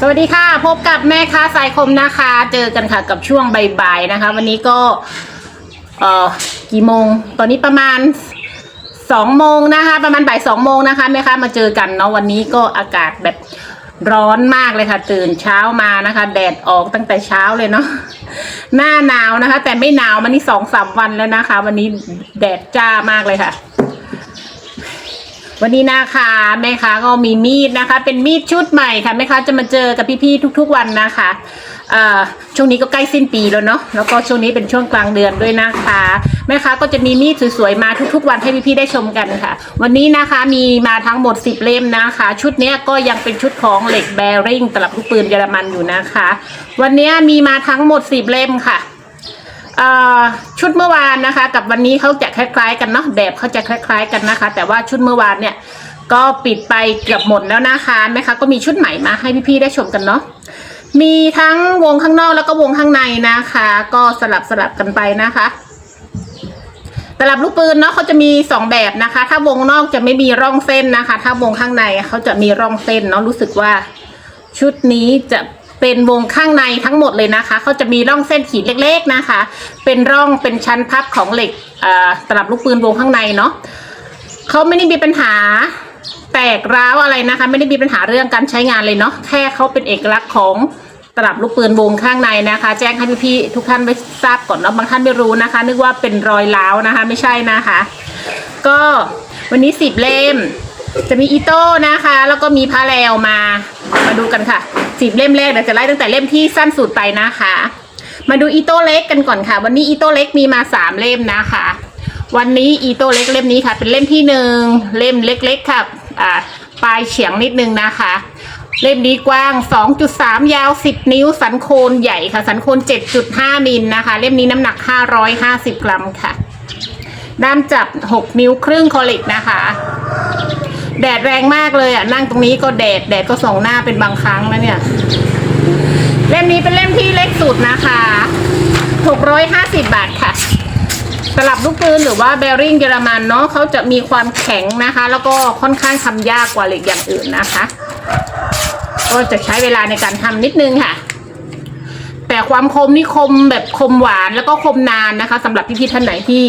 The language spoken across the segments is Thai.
สวัสดีค่ะ พบกับแม่ค้าสายคมนะคะ เจอกันค่ะกับช่วงบ่ายๆนะคะ วันนี้ก็เอ่อกี่โมง ตอนนี้ประมาณสองโมงนะคะ ประมาณบ่ายสองโมงนะคะแม่ค้ามาเจอกันเนาะวันนี้ก็อากาศแบบร้อนมากเลยค่ะ ตื่นเช้ามานะคะ แดดออกตั้งแต่เช้าเลยเนาะหน้าหนาวนะคะ แต่ไม่หนาวมันนี่สองสามวันแล้วนะคะ วันนี้แดดจ้ามากเลยค่ะ วันนี้นะคะแม่ค้าก็มีมีดนะคะ เป็นมีดชุดใหม่ค่ะแม่ค้าจะมาเจอกับพี่ๆทุก ๆวันนะคะช่วงนี้ก็ใกล้สิ้นปีแล้วเนาะแล้วก็ช่วงนี้เป็นช่วงกลางเดือนด้วยนะคะแม่ค้าก็จะมีมีดสวยๆมาทุกๆวันให้พี่ๆได้ชมกันค่ะ วันนี้นะคะมีมาทั้งหมด 10 เล่มนะคะ ชุดนี้ก็ยังเป็นชุดของเหล็กแบริ่งตลับลูกปืนเยอรมันอยู่นะคะ วันนี้มีมาทั้งหมด 10 เล่มค่ะ ชุดเมื่อวานนะคะ กับวันนี้เขาจะคล้ายๆ กันเนาะแบบเขาจะคล้าย ๆ กันนะคะ แต่ว่าชุดเมื่อวานเนี่ยก็ปิดไปเกือบหมดแล้วนะคะแม่คะก็มีชุดใหม่มาให้พี่ๆได้ชมกันเนาะมีทั้งวงข้างนอกแล้วก็วงข้างในนะคะ ก็สลับสลับกันไปนะคะตลับลูกปืนเนาะเขาจะมีสองแบบนะคะ ถ้าวงนอกจะไม่มีร่องเส้นนะคะ ถ้าวงข้างในเขาจะมีร่องเส้นเนาะรู้สึกว่าชุดนี้จะ เป็นวงข้างในทั้งหมดเลยนะคะเขาจะมีร่องเส้นขีดเล็ก ๆนะคะ เป็นร่องเป็นชั้นพับของเหล็กตลับลูกปืนวงข้างในเนาะเขาไม่ได้มีปัญหาแตกร้าวอะไรนะคะ ไม่ได้มีปัญหาเรื่องการใช้งานเลยเนาะแค่เขาเป็นเอกลักษณ์ของตลับลูกปืนวงข้างในนะคะ แจ้งให้พี่ๆทุกท่านไว้ทราบก่อนเนาะบางท่านไม่รู้นะคะ นึกว่าเป็นรอยร้าวนะคะ ไม่ใช่นะคะ ก็วันนี้สิบเล่ม จะมีอีโต้นะคะ แล้วก็มีพาแลวมา มาดูกันค่ะสิบเล่มแรกเดี๋ยวจะไล่ตั้งแต่เล่มที่สั้นสุดไปนะคะ มาดูอีโต้เล็กกันก่อนค่ะ วันนี้อีโต้เล็กมีมาสามเล่มนะคะ วันนี้อีโต้เล็กเล่มนี้ค่ะ เป็นเล่มที่หนึ่งเล่มเล็กๆค่ะอ่าปลายเฉียงนิดนึงนะคะ เล่มนี้กว้าง 2.3 ยาว 10 นิ้ว สันโคนใหญ่ค่ะ สันโคน 7.5 มิลนะคะ เล่มนี้น้ำหนัก 550 กรัมค่ะด้ามจับ 6 นิ้วครึ่งคอลิกนะคะ แดดแรงมากเลยอะ นั่งตรงนี้ก็แดดแดดก็ส่องหน้าเป็นบางครั้งนะเนี่ย เล่มนี้เป็นเล่มที่เล็กสุดนะคะ650บาทค่ะสลับลูกปืนหรือว่าแบริ่งเยอรมันเนาะเขาจะมีความแข็งนะคะ แล้วก็ค่อนข้างทำยากกว่าเหล็กอย่างอื่นนะคะ ก็จะใช้เวลาในการทำนิดนึงค่ะ แต่ความคมนี่คมแบบคมหวานแล้วก็คมนานนะคะสำหรับพี่ๆท่านไหนที่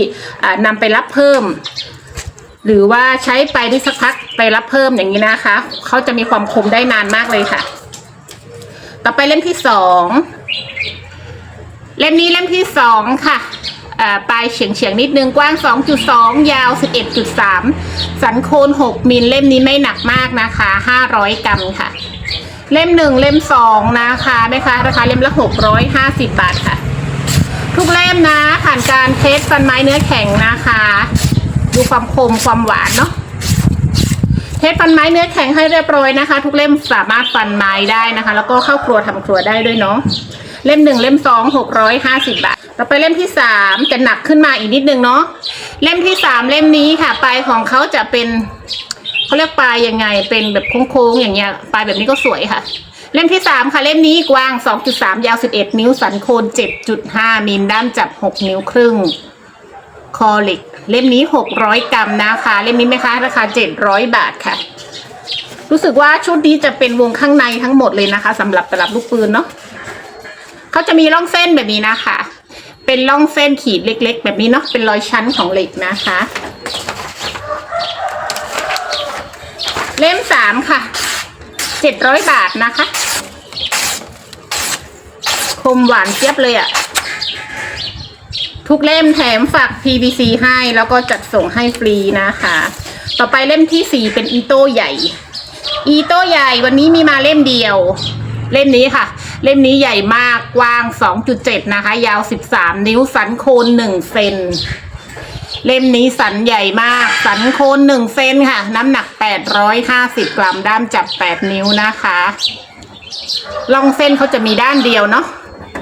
นำไปรับเพิ่ม หรือว่าใช้ไปได้สักพักไปรับเพิ่มอย่างนี้นะคะเขาจะมีความคมได้นานมากเลยค่ะ ต่อไปเล่มที่สองเล่มนี้เล่มที่สองค่ะปลายเฉียงเฉียงๆนิดนึงกว้าง 2.2 ยาว 11.3 สันโคน 6 มิลเล่มนี้ไม่หนักมากนะคะ 500 กรัมค่ะ เล่มหนึ่งเล่มสองนะคะแม่ค้าราคาเล่มละ 650 บาทค่ะ ทุกเล่มนะผ่านการเทสฟันไม้เนื้อแข็งนะคะ ดูความคมความหวานเนาะเทสฟันไม้เนื้อแข็งให้เรียบร้อยนะคะ ทุกเล่มสามารถฟันไม้ได้นะคะ แล้วก็เข้าครัวทำครัวได้ด้วยเนาะเล่มหนึ่งเล่มสองหกร้อยห้าสิบบาทต่อไปเล่มที่สามจะหนักขึ้นมาอีกนิดนึงเนาะเล่มที่สามเล่มนี้ค่ะปลายของเขาจะเป็นเขาเรียกปลายยังไง เป็นแบบโค้งๆอย่างเงี้ยปลายแบบนี้ก็สวยค่ะ เล่มที่สามค่ะเล่มนี้กว้าง2.3ยาว11นิ้วสันโคน7.5มิลด้ามจับ6นิ้วครึ่ง อเล็กเล่มนี้ 600 กรัมนะคะ เล่มนี้ไหมคะราคา 700 บาทค่ะ รู้สึกว่าชุดนี้จะเป็นวงข้างในทั้งหมดเลยนะคะสำหรับตลับลูกปืนเนาะเขาจะมีร่องเส้นแบบนี้นะคะ เป็นร่องเส้นขีดเล็ก ๆ แบบนี้เนาะเป็นรอยชั้นของเหล็กนะคะ เล่มสามค่ะเจ็ดร้อยบาทนะคะ คมหวานเจี๊ยบเลยอะ่ะ ทุกเล่มแถมฝาก PVC ให้แล้วก็จัดส่งให้ฟรีนะคะ ต่อไปเล่มที่สี่เป็นอีโต้ใหญ่ อีโต้ใหญ่วันนี้มีมาเล่มเดียว เล่มนี้ค่ะ เล่มนี้ใหญ่มากกว้าง 2.7 นะคะ ยาว 13 นิ้วสันโคน1เซนเล่มนี้สันใหญ่มาก สันโคนหนึ่งเซนค่ะ น้ำหนัก850กรัมด้ามจับ8นิ้วนะคะ ลองเส้นเขาจะมีด้านเดียวเนาะ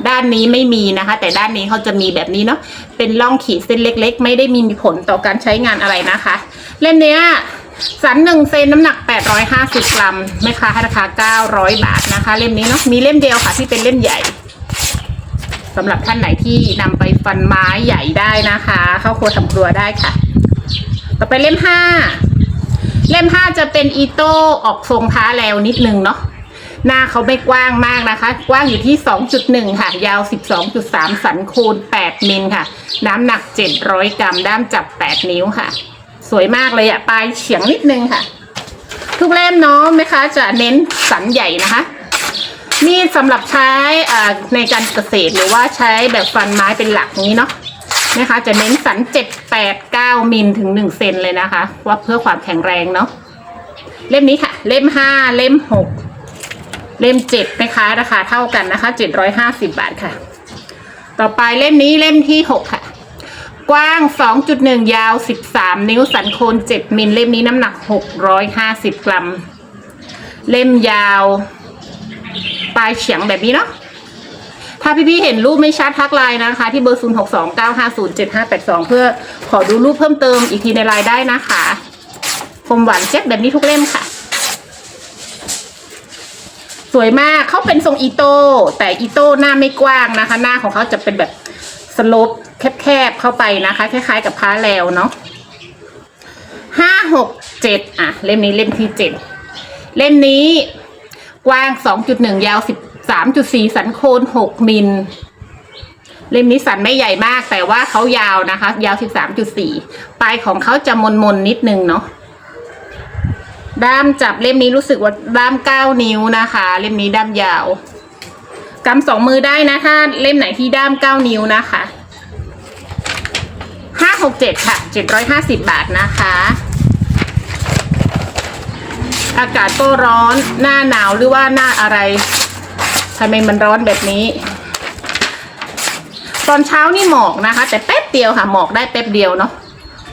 ด้านนี้ไม่มีนะคะ แต่ด้านนี้เขาจะมีแบบนี้เนาะเป็นร่องขีดเส้นเล็ก ๆ ไม่ได้มีผลต่อการใช้งานอะไรนะคะ เล่มนี้สันหนึ่งเซนน้ำหนัก 850 กรัมแม่ค้าราคา 900 บาทนะคะ เล่มนี้เนาะมีเล่มเดียวค่ะที่เป็นเล่มใหญ่สำหรับท่านไหนที่นำไปฟันไม้ใหญ่ได้นะคะ เข้าครัวทำครัวได้ค่ะ ต่อไปเล่มห้าเล่มห้าจะเป็นอีโต้ออกทรงพ้าแล้วนิดนึงเนาะ หน้าเขาไม่กว้างมากนะคะ กว้างอยู่ที่ 2.1 ค่ะ ยาว 12.3 สันคูณ 8 มิลค่ะ น้ำหนัก 700 กรัม ด้ามจับ 8 นิ้วค่ะ สวยมากเลยอะปลายเฉียงนิดนึงค่ะ ทุกเล่มเนาะไหมคะ จะเน้นสันใหญ่นะคะมีดสำหรับใช้ในการเกษตรหรือว่าใช้แบบฟันไม้เป็นหลักนี้เนาะนะคะ จะเน้นสัน 7 8 9 มิลถึง 1 เซนเลยนะคะ ว่าเพื่อความแข็งแรงเนาะเล่มนี้ค่ะ เล่ม 5 เล่ม 6 เล่ม7นะคะราคาเท่ากันนะคะ750บาทค่ะ ต่อไปเล่มนี้เล่มที่6ค่ะ กว้าง 2.1 ยาว 13 นิ้วสันโคน 7 มิลเล่มนี้น้ำหนัก 650 กรัม เล่มยาว ปลายเฉียงแบบนี้เนาะถ้าพี่ๆเห็นรูปไม่ชัดทักไลน์นะคะ ที่เบอร์ 0 6 2 9 5 0 7 5 8 2 เพื่อขอดูรูปเพิ่มเติมอีกทีในไลน์ได้นะคะคมหวานเจ็บแบบนี้ทุกเล่มค่ะ สวยมากเขาเป็นทรงอีโต้แต่อีโต้หน้าไม่กว้างนะคะ หน้าของเขาจะเป็นแบบสโลปแคบๆเข้าไปนะคะ คล้ายๆกับพ้าแล้วเนาะห้าหกเจ็ดอะ เล่มนี้เล่มที่เจ็ดเล่มนี้กว้าง2.1ยาว13.4สันโคน6มิลเล่มนี้สันไม่ใหญ่มากแต่ว่าเขายาวนะคะ ยาว13.4ปลายของเขาจะมนมนๆนิดนึงเนาะ ด้ามจับเล่มนี้รู้สึกว่าด้าม9นิ้วนะคะ เล่มนี้ด้ามยาวกำสองมือได้นะถ้าเล่มไหนที่ด้าม9นิ้วนะคะ567ค่ะ750บาทนะคะ อากาศก็ร้อนหน้าหนาวหรือว่าหน้าอะไรทำไมมันร้อนแบบนี้ ตอนเช้านี่หมอกนะคะ แต่แป๊บเดียวค่ะ หมอกได้แป๊บเดียวเนาะ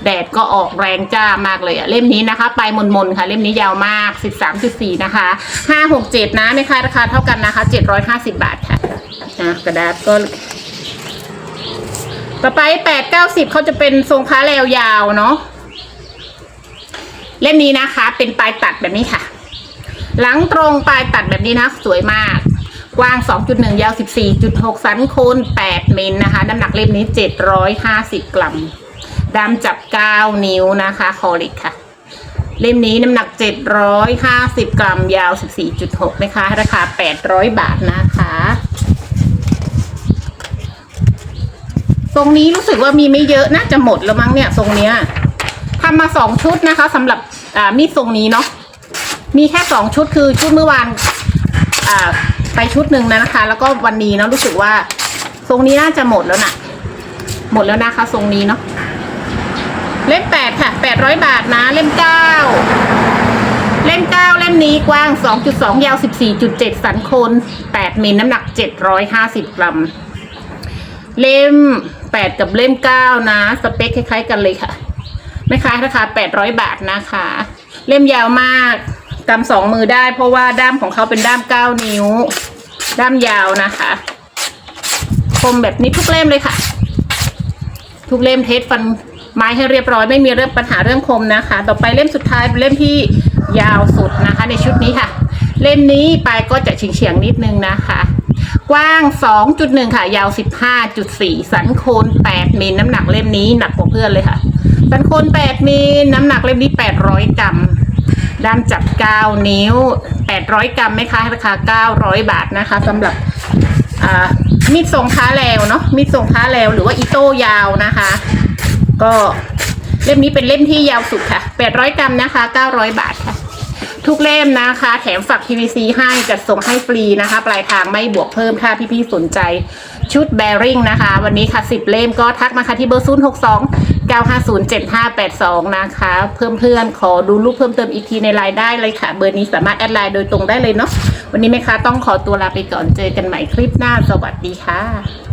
แดดก็ออกแรงจ้ามากเลยอะเล่มนี้นะคะปลายมนมนๆค่ะ เล่มนี้ยาวมาก 13.4 นะคะ 567 นะไม่ค่ะราคาเท่ากันนะคะ 750 บาทค่ะนะกระดาษก็ ต่อไป 8 90เขาจะเป็นทรงพ้าแลวยาวเนาะเล่มนี้นะคะ เป็นปลายตัดแบบนี้ค่ะ หลังตรงปลายตัดแบบนี้นะ สวยมากกว้าง 2.1 ยาว 14.6 สันโคน8มิลนะคะ น้ำหนักเล่มนี้ 750 กรัม ดำจับ 9 นิ้วนะคะคอลิกค่ะ เล่มนี้น้ำหนัก 750 กรัมยาว 14.6 นะคะ ราคา 800 บาทนะคะ ตรงนี้รู้สึกว่ามีไม่เยอะน่าจะหมดแล้วมั้งเนี่ยทรงเนี้ยทำมาสองชุดนะคะสำหรับอ่ามีดทรงนี้เนาะมีแค่สองชุดคือชุดเมื่อวานอ่าไปชุดหนึ่งนะคะ แล้วก็วันนี้เนาะรู้สึกว่า ทรงนี้น่าจะหมดแล้วน่ะ หมดแล้วนะคะ ทรงนี้เนาะ เล่มแปดค่ะแปดร้อยบาทนะ เล่มเก้าเล่มเก้าเล่มนี้กว้างสองจุดสองยาวสิบสี่จุดเจ็ดสันโคนแปดมิลน้ำหนักเจ็ดร้อยห้าสิบกรัม เล่มแปดกับเล่มเก้านะ สเปคคล้าย ๆ กันเลยค่ะ ไม่คล้ายราคา800บาทนะคะ เล่มยาวมากกำสองมือได้ เพราะว่าด้ามของเขาเป็นด้าม9นิ้ว ด้ามยาวนะคะคมแบบนี้ทุกเล่มเลยค่ะ ทุกเล่มเทสฟัน ไม้ให้เรียบร้อยไม่มีเรื่องปัญหาเรื่องคมนะคะ ต่อไปเล่มสุดท้ายเป็นเล่มที่ยาวสุดนะคะ ในชุดนี้ค่ะ เล่มนี้ปลายก็จะเฉียงๆนิดนึงนะคะ กว้าง 2.1 ค่ะ ยาว 15.4 สันโคน8มิลน้ำหนักเล่มนี้หนักกว่าเพื่อนเลยค่ะ สันโคน8มิลน้ำหนักเล่มนี้ 800 กรัมด้ามจับ 9 นิ้ว 800 กรัมไหมคะราคา 900 บาทนะคะสำหรับมีดทรงพ้าแล้วเนาะมีดทรงพ้าแล้วหรือว่าอีโต้ยาวนะคะ ก็เล่มนี้เป็นเล่มที่ยาวสุดค่ะ 800 กรัมนะคะ 900 บาทค่ะ ทุกเล่มนะคะ แถมฝัก PVC ให้จัดส่งให้ฟรีนะคะ ปลายทางไม่บวกเพิ่มถ้าพี่ๆสนใจชุดแบริ่งนะคะ วันนี้ค่ะ 10 เล่มก็ทักมาค่ะที่เบอร์ 0 6 2 9 5 0 7 5 8 2 นะคะ เพิ่มเพื่อนขอดูรูปเพิ่มเติมอีกทีในไลน์ได้เลยค่ะ เบอร์นี้สามารถแอดไลน์โดยตรงได้เลยเนาะวันนี้แม่ค้าต้องขอตัวลาไปก่อนเจอกันใหม่คลิปหน้า สวัสดีค่ะ